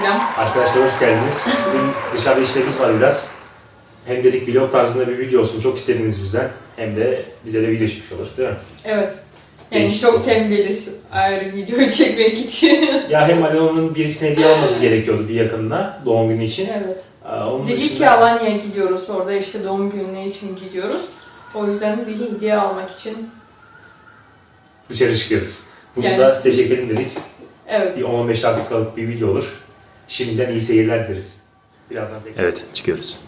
Selam. Arkadaşlar hoş geldiniz. Bugün dışarıda işlerimiz var biraz. Hem dedik vlog tarzında bir video olsun. Çok istediniz bizden. Hem de bize de video çıkmış olur değil mi? Evet. Yani Değişik çok tembeliz ayrı video çekmek için. Ya hem Alona'nın birisine hediye alması gerekiyordu bir yakınına doğum günü için. evet. Aa, Onun Dedik dışında ki Alanya'ya gidiyoruz. Orada işte doğum gününe için gidiyoruz. O yüzden bir hediye almak için. dışarı çıkıyoruz. Bunu Yani- da size çekelim dedik. Evet. Bir 10-15 dakikalık bir video olur. Şimdiden iyi seyirler dileriz. Birazdan tekrar. Evet çıkıyoruz.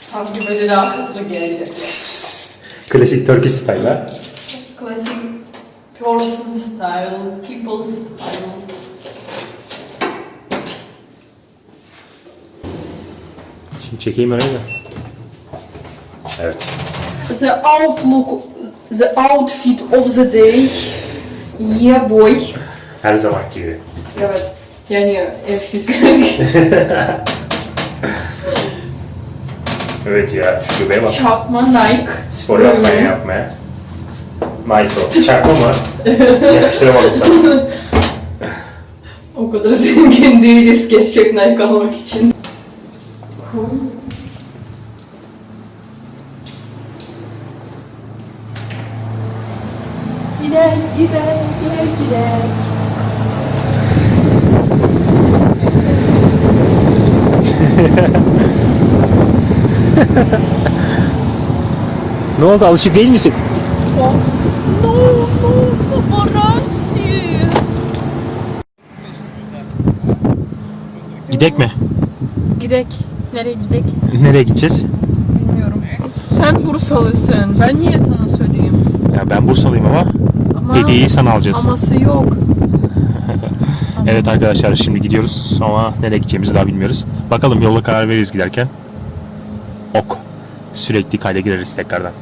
Sanki böyle daha hızlı gelecek. Klasik Turkish style'a. Klasik person style, people style. Şimdi çekeyim orayı da. Evet. The outlook, the outfit of the day. Yeah boy. Her zaman gibi. Evet. Yani evsizlik. Evet ya. Göbeğe bak. Çakma Nike. Spor yapmaya Böyle. yapmaya. Nice o. Çakma mı? Yakıştıramadım sana. O kadar zengin değiliz gerçek Nike almak için. Ne oldu? Alışık değil misin? No, no, paparazzi. Gidek mi? Gidek. Nereye gidek? Nereye gideceğiz? Bilmiyorum. Sen Bursalısın. Ben niye sana söyleyeyim? Ya ben Bursalıyım ama Ama hediyeyi sana alacağız. aması yok. Evet arkadaşlar şimdi gidiyoruz ama nereye gideceğimizi daha bilmiyoruz. Bakalım yola karar veririz giderken. Ok. Sürekli kayda gireriz tekrardan.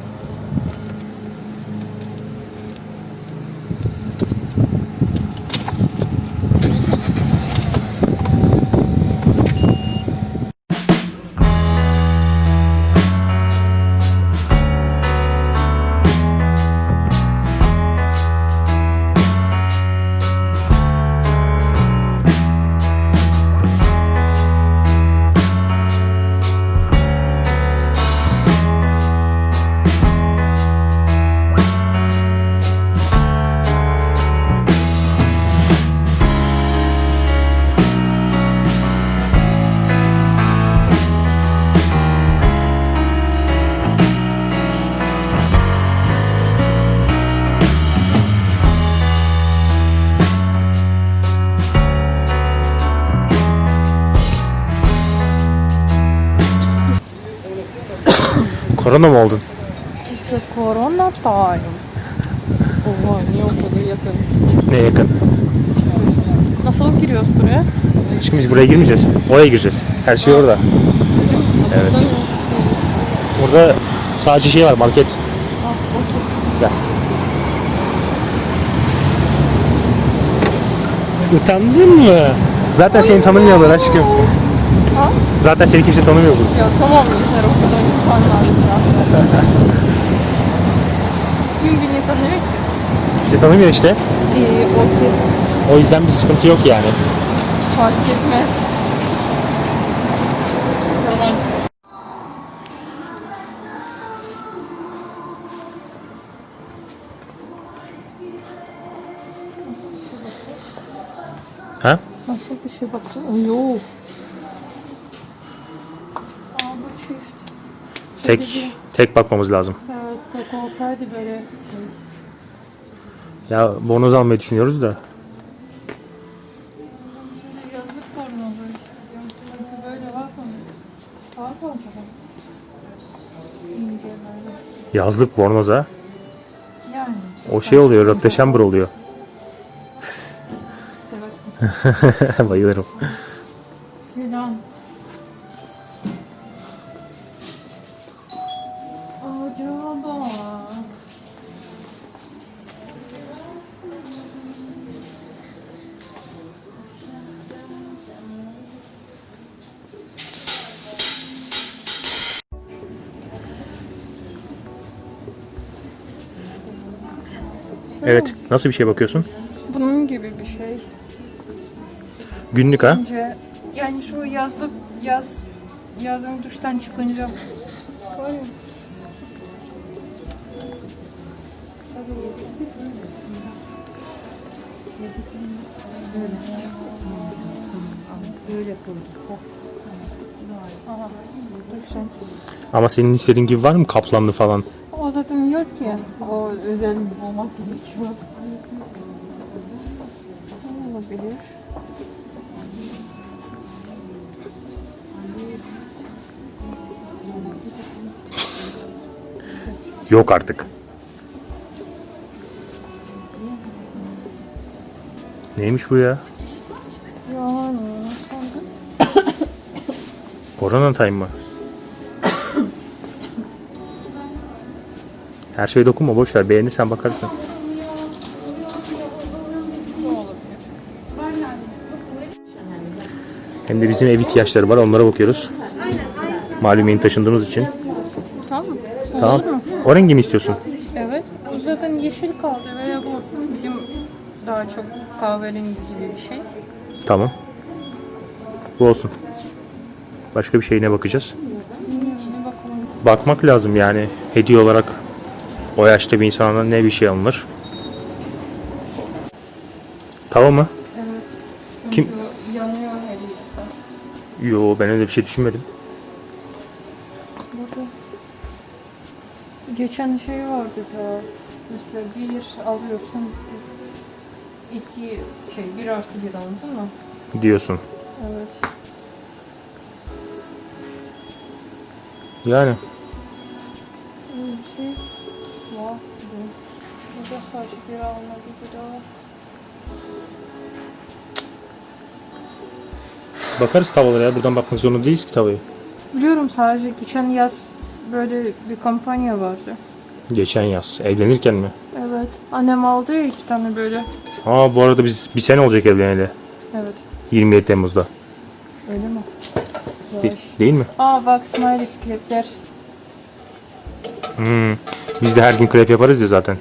Korona mı oldun? A corona time. Oha niye o kadar yakın? Ne yakın? Nasıl giriyoruz buraya? Şimdi biz buraya girmeyeceğiz. Oraya gireceğiz. Her şey orada. Evet. Burada sadece şey var market. Gel. Utandın mı? Zaten seni tanımıyorlar aşkım. Ha? Zaten seni kimse tanımıyor burada. Ya tamam yeter o kadar insan var etrafta. Kim beni tanıyor ki? Kimse tanımıyor işte. İyi, okey. O yüzden bir sıkıntı yok yani. Fark etmez. Tamam. Ha? Nasıl bir şey bakacağız? Yok. Tek tek bakmamız lazım. Evet, tek olsaydı böyle şey. Ya bornoz almayı düşünüyoruz da. Yazlık bornozu işte diyorum. Çünkü böyle var mı? Var mı acaba? İnce böyle. Yazlık bornoza. Yani. O şey oluyor, röpteşembur oluyor. Seversin. Bayılırım. Nasıl bir şey bakıyorsun? Bunun gibi bir şey. Günlük ha? Bence yani şu yazlık yaz yazın duştan çıkınca var ya. Ama senin istediğin gibi var mı kaplanlı falan? O zaten yok ki. O özel olmak gerekiyor. Olabilir. Yok artık. Neymiş bu ya? Yani? Korona time mı? Her şeye dokunma boş ver. Beğenirsen bakarsın. Hem de bizim ev ihtiyaçları var. Onlara bakıyoruz. Malum yeni taşındığımız için. Tamam. Tamam. Olur mu? O rengi mi istiyorsun? Evet. Bu zaten yeşil kaldı veya bu bizim daha çok kahverengi gibi bir şey. Tamam. Bu olsun. Başka bir şeyine bakacağız. Bakalım. Bakmak lazım yani. Hediye olarak o yaşta bir insana ne bir şey alınır. Tamam mı? Evet. Kim- yanıyor hediyeler. Yo ben öyle bir şey düşünmedim. Burada geçen şey vardı da mesela bir alıyorsun iki şey bir artı bir aldın mı? Diyorsun. Evet. Yani Burada sadece bir alma gibi daha. bakarız tavalara ya. Buradan bakmak zorunda değiliz ki tavayı. Biliyorum sadece geçen yaz böyle bir kampanya vardı. Geçen yaz. Evlenirken mi? Evet. Annem aldı ya iki tane böyle. Aa bu arada biz bir sene olacak evleneli. Evet. 27 Temmuz'da. Öyle mi? De- değil mi? Aa bak smiley klipler. Hmm. Biz de her gün krep yaparız ya zaten.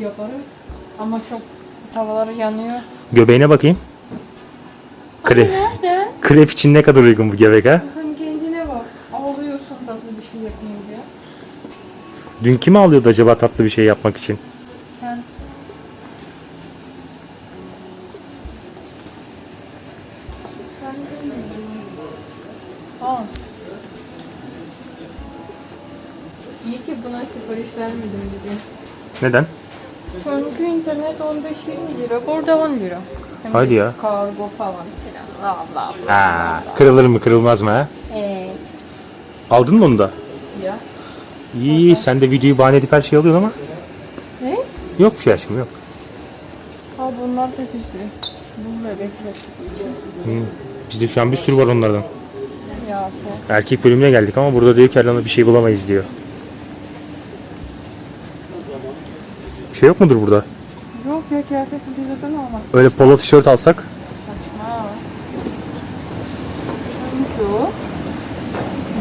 Yaparım. Ama çok havaları yanıyor. Göbeğine bakayım. Krep, Nerede? krep için ne kadar uygun bu göbek ha? Sen kendine bak. Ağlıyorsun tatlı bir şey yapayım diye. Dün kim ağlıyordu acaba tatlı bir şey yapmak için? Sen Sen Aa. İyi ki buna sipariş vermedim dedi. Neden? Çünkü internet 15-20 lira, burada 10 lira. Hem de Hadi ya. Kargo falan filan. Bla bla bla. Ha, kırılır mı kırılmaz mı ha? Eee Aldın mı onu da? ya. İyi sen de videoyu bahane edip her şeyi alıyorsun ama. Ne? Yok bir şey aşkım yok. Ha bunlar da güzel. Bu bebekler. Hı. Bizde şu an bir sürü var onlardan. Ya şey. Erkek bölümüne geldik ama burada diyor ki Erlan'a bir şey bulamayız diyor. Bir şey yok mudur burada? Yok ya kıyafet bizden olmaz. Öyle polo tişört alsak. Saçma. Çünkü o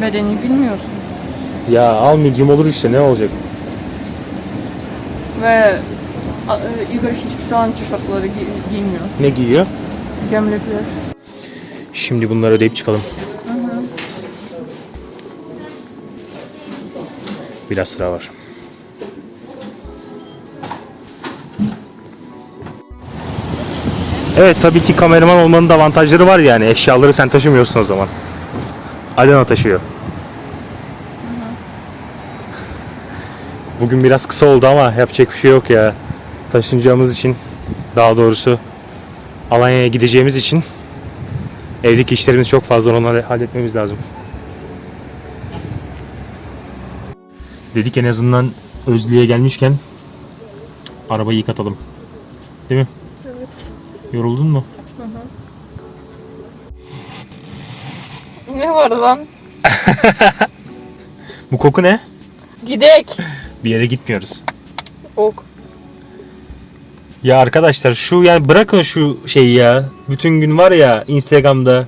bedeni bilmiyorsun. Ya al medium olur işte ne olacak? Ve a- e, Igor hiçbir zaman tişörtleri gi- giymiyor. Ne giyiyor? Gömlekler. Şimdi bunları ödeyip çıkalım. Biraz sıra var. Evet tabii ki kameraman olmanın da avantajları var yani. Eşyaları sen taşımıyorsun o zaman. Alena taşıyor. Bugün biraz kısa oldu ama yapacak bir şey yok ya. Taşınacağımız için daha doğrusu Alanya'ya gideceğimiz için evdeki işlerimiz çok fazla onları halletmemiz lazım. Dedik en azından Özlü'ye gelmişken arabayı yıkatalım. Değil mi? Yoruldun mu? Ne var lan? Bu koku ne? Gidek. Bir yere gitmiyoruz. Ok. Ya arkadaşlar şu yani bırakın şu şeyi ya. Bütün gün var ya Instagram'da.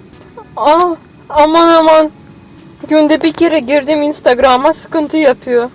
Aa, aman aman. Günde bir kere girdim Instagram'a sıkıntı yapıyor.